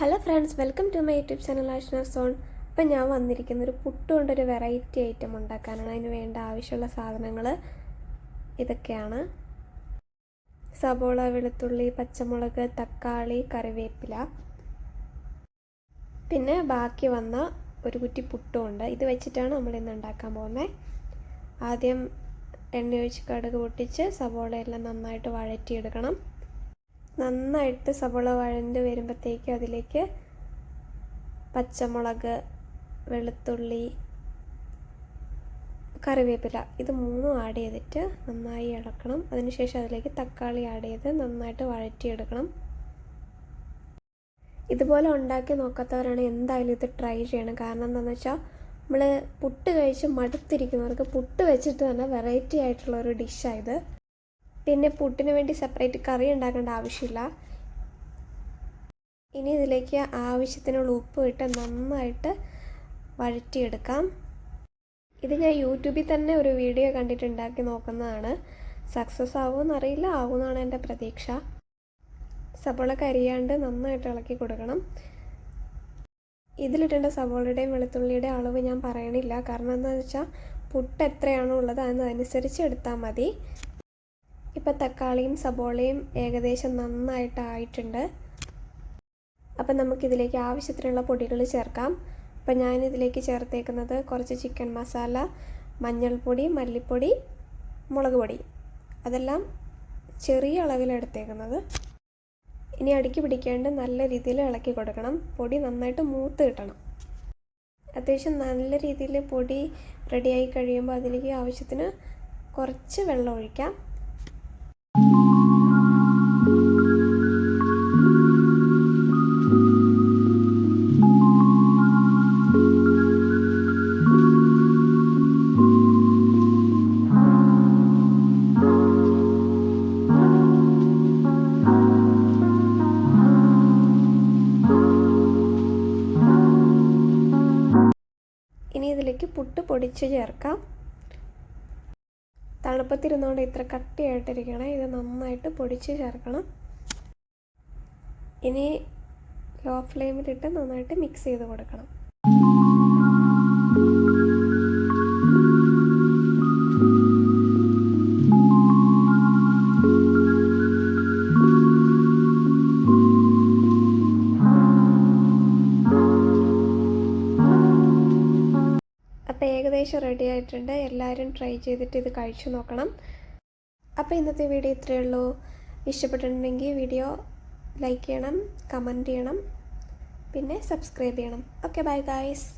Hello friends welcome to my YouTube channel Ashna zone അപ്പം ഞാൻ വന്നിരിക്കുന്ന ഒരു പുട്ട് കൊണ്ടൊരു വെറൈറ്റി ഐറ്റം ഉണ്ടാക്കാനാണ്. അതിന് വേണ്ട ആവശ്യമുള്ള സാധനങ്ങൾ ഇതൊക്കെയാണ്. സബോള വെളുത്തുള്ളി പച്ചമുളക് തക്കാളി കറിവേപ്പില. പിന്നെ ബാക്കി വന്ന ഒരു കുറ്റി പുട്ടും ഉണ്ട് ഇത് വെച്ചിട്ടാണ് നമ്മൾ ഇന്ന് ഉണ്ടാക്കാൻ പോകുന്നത് ആദ്യം എണ്ണ ഒഴിച്ച് കടുക് പൊട്ടിച്ച് സബോളയെല്ലാം നന്നായിട്ട് വഴറ്റിയെടുക്കണം. നന്നായിട്ട് സവോള വഴണ്ട് വരുമ്പോഴത്തേക്ക് അതിലേക്ക് പച്ചമുളക് വെളുത്തുള്ളി കറിവേപ്പില ഇത് മൂന്നും ആഡ് ചെയ്തിട്ട് നന്നായി ഇളക്കണം. അതിനുശേഷം അതിലേക്ക് തക്കാളി ആഡ് ചെയ്ത് നന്നായിട്ട് വഴറ്റിയെടുക്കണം. ഇതുപോലെ ഉണ്ടാക്കി നോക്കാത്തവരാണ് എന്തായാലും ഇത് ട്രൈ ചെയ്യണം. കാരണം എന്താണെന്ന് വെച്ചാൽ നമ്മൾ പുട്ട് കഴിച്ച് മടുത്തിരിക്കുന്നവർക്ക് പുട്ട് വെച്ചിട്ട് തന്നെ വെറൈറ്റി ആയിട്ടുള്ള ഒരു ഡിഷായത് പിന്നെ പുട്ടിന് വേണ്ടി സെപ്പറേറ്റ് കറി ഉണ്ടാക്കേണ്ട ആവശ്യമില്ല. ഇനി ഇതിലേക്ക് ആവശ്യത്തിനുള്ള ഉപ്പ് ഇട്ട് നന്നായിട്ട് വഴറ്റിയെടുക്കാം. ഇത് ഞാൻ യൂട്യൂബിൽ തന്നെ ഒരു വീഡിയോ കണ്ടിട്ട് ഉണ്ടാക്കി നോക്കുന്നതാണ്. സക്സസ് ആവുമെന്ന് അറിയില്ല ആവുമെന്നാണ് എന്റെ പ്രതീക്ഷ. സബോള കരിയാണ്ട് നന്നായിട്ട് ഇളക്കി കൊടുക്കണം. ഇതിലിട്ടേണ്ട സബോളയുടെയും വെളുത്തുള്ളിയുടെയും അളവ് ഞാൻ പറയണില്ല. കാരണം എന്താണെന്ന് വെച്ചാൽ പുട്ട് എത്രയാണോ ഉള്ളത് അതിനനുസരിച്ച് എടുത്താൽ മതി. ഇപ്പം തക്കാളിയും സബോളയും ഏകദേശം നന്നായിട്ട് ആയിട്ടുണ്ട് അപ്പം നമുക്കിതിലേക്ക് ആവശ്യത്തിനുള്ള പൊടികൾ ചേർക്കാം. അപ്പം ഞാനിതിലേക്ക് ചേർത്തേക്കുന്നത് കുറച്ച് ചിക്കൻ മസാല മഞ്ഞൾപ്പൊടി മല്ലിപ്പൊടി മുളക് പൊടി. അതെല്ലാം ചെറിയ അളവിലെടുത്തേക്കുന്നത്. ഇനി അടുക്കി പിടിക്കേണ്ട നല്ല രീതിയിൽ ഇളക്കി കൊടുക്കണം. പൊടി നന്നായിട്ട് മൂത്ത് കിട്ടണം. അത്യാവശ്യം നല്ല രീതിയിൽ പൊടി റെഡിയായി കഴിയുമ്പോൾ അതിലേക്ക് ആവശ്യത്തിന് കുറച്ച് വെള്ളം ഒഴിക്കാം. ഇതിലേക്ക് പുട്ട് പൊടിച്ച് ചേർക്കാം. തണുപ്പത്തിരുന്നുകൊണ്ട് ഇത്ര കട്ടിയായിട്ടിരിക്കണം. ഇത് നന്നായിട്ട് പൊടിച്ച് ചേർക്കണം. ഇനി ലോ ഫ്ലെയിമിലിട്ട് നന്നായിട്ട് മിക്സ് ചെയ്ത് കൊടുക്കണം. ഏകദേശം റെഡി ആയിട്ടുണ്ട്. എല്ലാവരും ട്രൈ ചെയ്തിട്ട് ഇത് കഴിച്ചു നോക്കണം. അപ്പോൾ ഇന്നത്തെ വീഡിയോ ഇത്രയേ ഉള്ളൂ. ഇഷ്ടപ്പെട്ടിട്ടുണ്ടെങ്കിൽ വീഡിയോ ലൈക്ക് ചെയ്യണം കമന്റ് ചെയ്യണം പിന്നെ സബ്സ്ക്രൈബ് ചെയ്യണം. Okay bye guys